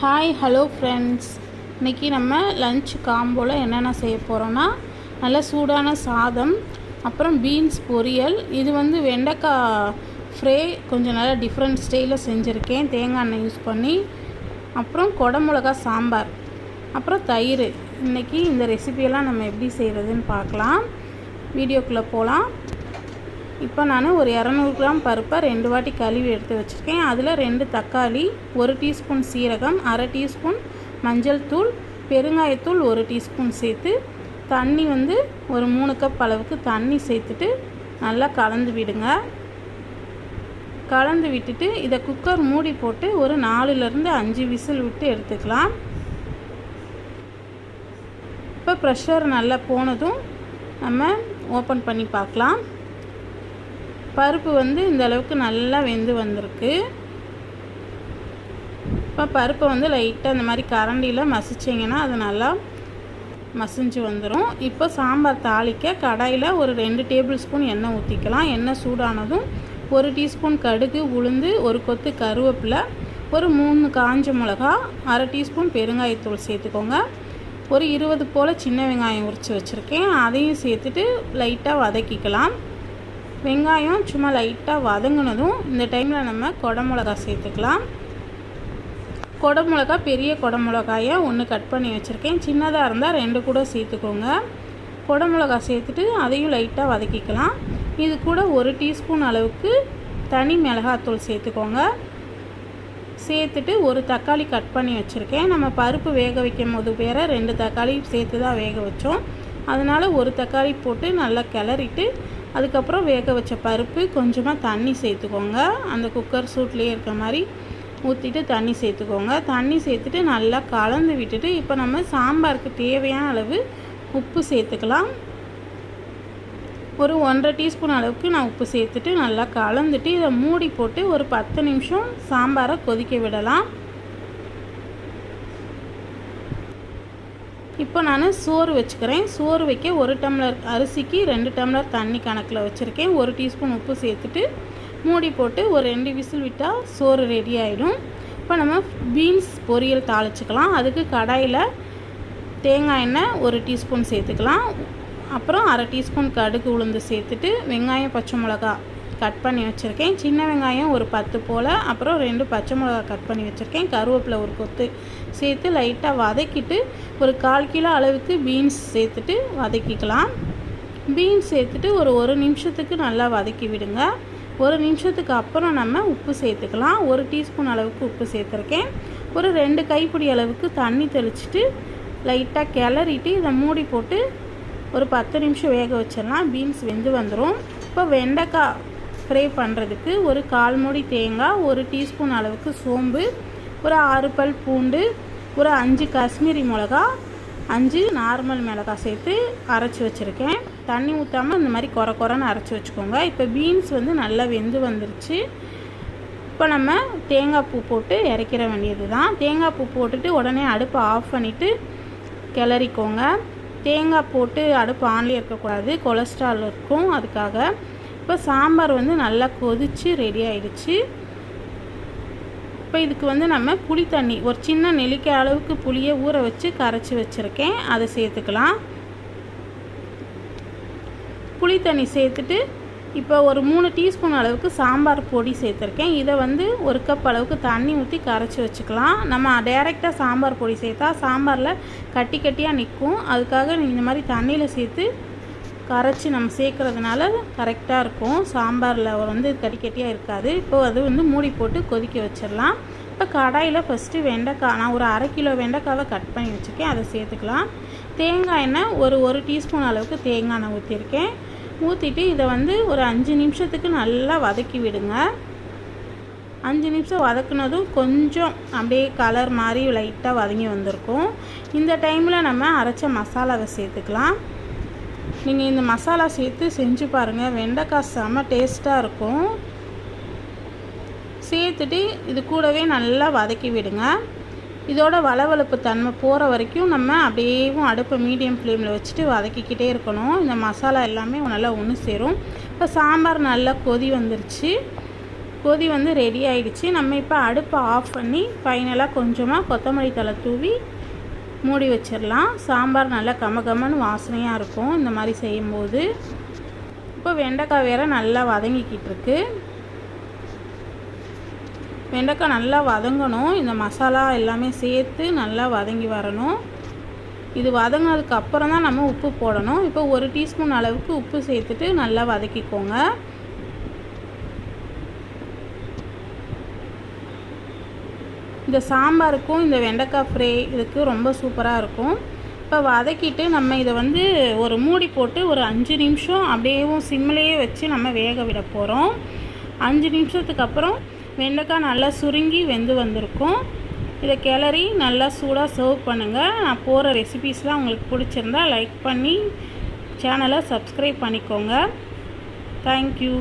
Hi hello friends இன்றைக்கி நம்ம lunch காம்போவில் என்னென்ன செய்ய போகிறோன்னா நல்ல சூடான சாதம் அப்புறம் பீன்ஸ் பொரியல். இது வந்து வெண்டைக்காய் ஃப்ரே கொஞ்சம் நல்லா டிஃப்ரெண்ட் ஸ்டைலில் செஞ்சுருக்கேன். தேங்காய் எண்ணெய் யூஸ் பண்ணி அப்புறம் குடமிளகா சாம்பார் அப்புறம் தயிர். இன்றைக்கி இந்த ரெசிபியெல்லாம் நம்ம எப்படி செய்கிறதுன்னு பார்க்கலாம். வீடியோக்குள்ளே போகலாம் இப்போ நான் ஒரு இரநூறு கிராம் பருப்பை ரெண்டு வாட்டி கழுவி எடுத்து வச்சுருக்கேன். அதில் ரெண்டு தக்காளி ஒரு டீஸ்பூன் சீரகம் அரை டீஸ்பூன் மஞ்சள் தூள் பெருங்காயத்தூள் ஒரு டீஸ்பூன் சேர்த்து தண்ணி வந்து ஒரு மூணு கப் அளவுக்கு தண்ணி சேர்த்துட்டு நல்லா கலந்து விடுங்க. கலந்து விட்டுட்டு இதை குக்கர் மூடி போட்டு ஒரு நாலுலேருந்து அஞ்சு விசில் விட்டு எடுத்துக்கலாம். இப்போ ப்ரெஷர் நல்லா போனதும் நம்ம ஓப்பன் பண்ணி பார்க்கலாம். பருப்பு வந்து இந்த அளவுக்கு நல்லா வெந்து வந்திருக்கு. இப்போ பருப்பை வந்து லைட்டாக இந்த மாதிரி கரண்டியில் மசிச்சிங்கன்னா அது நல்லா மசிஞ்சு வந்துடும் இப்போ சாம்பார் தாளிக்க கடாயில் ஒரு ரெண்டு டேபிள் ஸ்பூன் எண்ணெய் ஊற்றிக்கலாம் எண்ணெய் சூடானதும் ஒரு டீஸ்பூன் கடுகு உளுந்து ஒரு கொத்து கருவேப்பிலை ஒரு மூணு காஞ்ச மிளகா அரை டீஸ்பூன் பெருங்காயத்தூள் சேர்த்துக்கோங்க. ஒரு இருபது போல் சின்ன வெங்காயம் உரித்து வச்சுருக்கேன். அதையும் சேர்த்துட்டு லைட்டாக வதக்கிக்கலாம். வெங்காயம் சும்மா லைட்டாக வதங்கினதும் இந்த டைமில் நம்ம குடமிளகா சேர்த்துக்கலாம். குடமிளகா பெரிய குடமிளகாயை ஒன்று கட் பண்ணி வச்சுருக்கேன். சின்னதாக இருந்தால் ரெண்டு கூட சேர்த்துக்கோங்க. குடமிளகா சேர்த்துட்டு அதையும் லைட்டாக வதக்கிக்கலாம். இது கூட ஒரு டீஸ்பூன் அளவுக்கு தனி மிளகாத்தூள் சேர்த்துக்கோங்க. சேர்த்துட்டு ஒரு தக்காளி கட் பண்ணி வச்சுருக்கேன். நம்ம பருப்பு வேக வைக்கும் போது வேற ரெண்டு தக்காளி சேர்த்து தான் வேக வச்சோம். அதனால் ஒரு தக்காளி போட்டு நல்லா கிளறிட்டு அதுக்கப்புறம் வேக வச்ச பருப்பு கொஞ்சமாக தண்ணி சேர்த்துக்கோங்க. அந்த குக்கர் சூட்லேயே இருக்க மாதிரி ஊற்றிட்டு தண்ணி சேர்த்துக்கோங்க. தண்ணி சேர்த்துட்டு நல்லா கலந்து விட்டுட்டு இப்போ நம்ம சாம்பாருக்கு தேவையான அளவு உப்பு சேர்த்துக்கலாம். ஒரு ஒன்றரை டீஸ்பூன் அளவுக்கு நான் உப்பு சேர்த்துட்டு நல்லா கலந்துட்டு இதை மூடி போட்டு ஒரு பத்து நிமிஷம் சாம்பாரை கொதிக்க விடலாம். இப்போ நான் சோறு வச்சுக்கிறேன். சோறு வைக்க ஒரு டம்ளர் அரிசிக்கு ரெண்டு டம்ளர் தண்ணி கணக்கில் வச்சுருக்கேன். ஒரு டீஸ்பூன் உப்பு சேர்த்துட்டு மூடி போட்டு ஒரு ரெண்டு விசில் விட்டால் சோறு ரெடி ஆகிடும் இப்போ நம்ம பீன்ஸ் பொரியல் தாளிச்சுக்கலாம். அதுக்கு கடாயில் தேங்காய் எண்ணெய் ஒரு டீஸ்பூன் சேர்த்துக்கலாம். அப்புறம் அரை டீஸ்பூன் கடுகு உளுந்து சேர்த்துட்டு வெங்காயம் பச்சை மிளகா கட் பண்ணி வச்சுருக்கேன். சின்ன வெங்காயம் ஒரு பத்து போல் அப்புறம் ரெண்டு பச்சை மிளகா கட் பண்ணி வச்சுருக்கேன். கருவேப்பிலை ஒரு கொத்து சேர்த்து லைட்டாக வதக்கிட்டு ஒரு கால் கிலோ அளவுக்கு பீன்ஸ் சேர்த்துட்டு வதக்கிக்கலாம். பீன்ஸ் சேர்த்துட்டு ஒரு ஒரு நிமிஷத்துக்கு நல்லா வதக்கி விடுங்க. ஒரு நிமிஷத்துக்கு அப்புறம் நம்ம உப்பு சேர்த்துக்கலாம். ஒரு டீஸ்பூன் அளவுக்கு உப்பு சேர்த்துருக்கேன். ஒரு ரெண்டு கைப்பிடி அளவுக்கு தண்ணி தெளிச்சிட்டு லைட்டாக கிளறிட்டு இதை மூடி போட்டு ஒரு பத்து நிமிஷம் வேக வச்சிடலாம். பீன்ஸ் வெந்து வந்துடும் இப்போ வெண்டைக்காய் ஸ்ப்ரே பண்ணுறதுக்கு ஒரு கால் மூடி தேங்காய் ஒரு டீஸ்பூன் அளவுக்கு சோம்பு ஒரு ஆறு பல் பூண்டு ஒரு அஞ்சு காஷ்மீரி மிளகா அஞ்சு நார்மல் மிளகாய் சேர்த்து அரைச்சி வச்சுருக்கேன். தண்ணி ஊற்றாமல் இந்த மாதிரி குறை குறைன்னு அரைச்சி வச்சுக்கோங்க. இப்போ பீன்ஸ் வந்து நல்லா வெந்து வந்துருச்சு. இப்போ நம்ம தேங்காய் பூ போட்டு இறக்கிற வேண்டியது தான் தேங்காய் பூ போட்டுட்டு உடனே அடுப்பை ஆஃப் பண்ணிவிட்டு கிளறிக்கோங்க. தேங்காய் போட்டு அடுப்பு ஆன்லேயே இருக்கக்கூடாது. கொலஸ்ட்ரால் இருக்கும். அதுக்காக இப்போ சாம்பார் வந்து நல்லா கொதித்து ரெடி ஆயிடுச்சு. இப்போ இதுக்கு வந்து நம்ம புளி தண்ணி ஒரு சின்ன நெல்லிக்காய் அளவுக்கு புளியை ஊற வச்சு கரைச்சி வச்சுருக்கேன். அதை சேர்த்துக்கலாம். புளி தண்ணி சேர்த்துட்டு இப்போ ஒரு மூணு டீஸ்பூன் அளவுக்கு சாம்பார் பொடி சேர்த்துருக்கேன். இதை வந்து ஒரு கப் அளவுக்கு தண்ணி ஊற்றி கரைச்சி வச்சுக்கலாம். நம்ம டைரெக்டாக சாம்பார் பொடி சேர்த்தா சாம்பாரில் கட்டி கட்டியாக நிற்கும். அதுக்காக இந்த மாதிரி தண்ணியில் சேர்த்து கரைச்சி நம்ம சேர்க்குறதுனால கரெக்டாக இருக்கும். சாம்பாரில் வந்து கட்டிக்கட்டியாக இருக்காது. இப்போ அது வந்து மூடி போட்டு கொதிக்க வச்சிடலாம். இப்போ கடாயில் ஃபஸ்ட்டு வெண்டைக்காய் நான் ஒரு அரை கிலோ வெண்டைக்காவை கட் பண்ணி வச்சுருக்கேன். அதை சேர்த்துக்கலாம். தேங்காய் எண்ணெய் ஒரு ஒரு டீஸ்பூன் அளவுக்கு தேங்காய் எண்ணெய் ஊற்றிருக்கேன் ஊற்றிட்டு இதை வந்து ஒரு அஞ்சு நிமிஷத்துக்கு நல்லா வதக்கி விடுங்க. அஞ்சு நிமிஷம் வதக்குனதும் கொஞ்சம் அப்படியே கலர் மாதிரி லைட்டாக வதங்கி வந்திருக்கும். இந்த டைமில் நம்ம அரைச்ச மசாலாவை சேர்த்துக்கலாம். நீங்கள் இந்த மசாலா சேர்த்து செஞ்சு பாருங்கள் வெண்டைக்காய் செம்ம டேஸ்ட்டாக இருக்கும். சேர்த்துட்டு இது கூடவே நல்லா வதக்கி விடுங்க. இதோட வளவளப்பு தன்மை போகிற வரைக்கும் நம்ம அப்படியேவும் அடுப்பை மீடியம் ஃப்ளேமில் வச்சுட்டு வதக்கிக்கிட்டே இருக்கணும். இந்த மசாலா எல்லாமே நல்லா ஒன்று சேரும். இப்போ சாம்பார் நல்லா கொதி வந்துருச்சு. கொதி வந்து ரெடி ஆகிடுச்சு நம்ம இப்போ அடுப்பை ஆஃப் பண்ணி ஃபைனலாக கொஞ்சமாக கொத்தமல்லி தழை தூவி மூடி வச்சிடலாம். சாம்பார் நல்லா கம கமன்னு வாசனையாக இருக்கும். இந்த மாதிரி செய்யும்போது இப்போ வெண்டைக்காய் வேற நல்லா வதங்கிக்கிட்டு இருக்கு. வெண்டைக்காய் நல்லா வதங்கணும். இந்த மசாலா எல்லாமே சேர்த்து நல்லா வதங்கி வரணும். இது வதங்கினதுக்கு அப்புறம் தான் நம்ம உப்பு போடணும். இப்போ ஒரு டீஸ்பூன் அளவுக்கு உப்பு சேர்த்துட்டு நல்லா வதக்கிக்கோங்க. இந்த சாம்பாருக்கும் இந்த வெண்டைக்காய் ஃப்ரை இதுக்கு ரொம்ப சூப்பராக இருக்கும். இப்போ வதக்கிட்டு நம்ம இதை வந்து ஒரு மூடி போட்டு ஒரு அஞ்சு நிமிஷம் அப்படியேவும் சிம்லேயே வச்சு நம்ம வேக விட போகிறோம் அஞ்சு நிமிஷத்துக்கு அப்புறம் வெண்டைக்காய் நல்லா சுருங்கி வெந்து வந்திருக்கும். இதை கிளறி நல்லா சூடாக சர்வ் பண்ணுங்கள் நான் போகிற ரெசிபீஸ்லாம் உங்களுக்கு பிடிச்சிருந்தா லைக் பண்ணி சேனலை சப்ஸ்கிரைப் பண்ணிக்கோங்க. தேங்க்யூ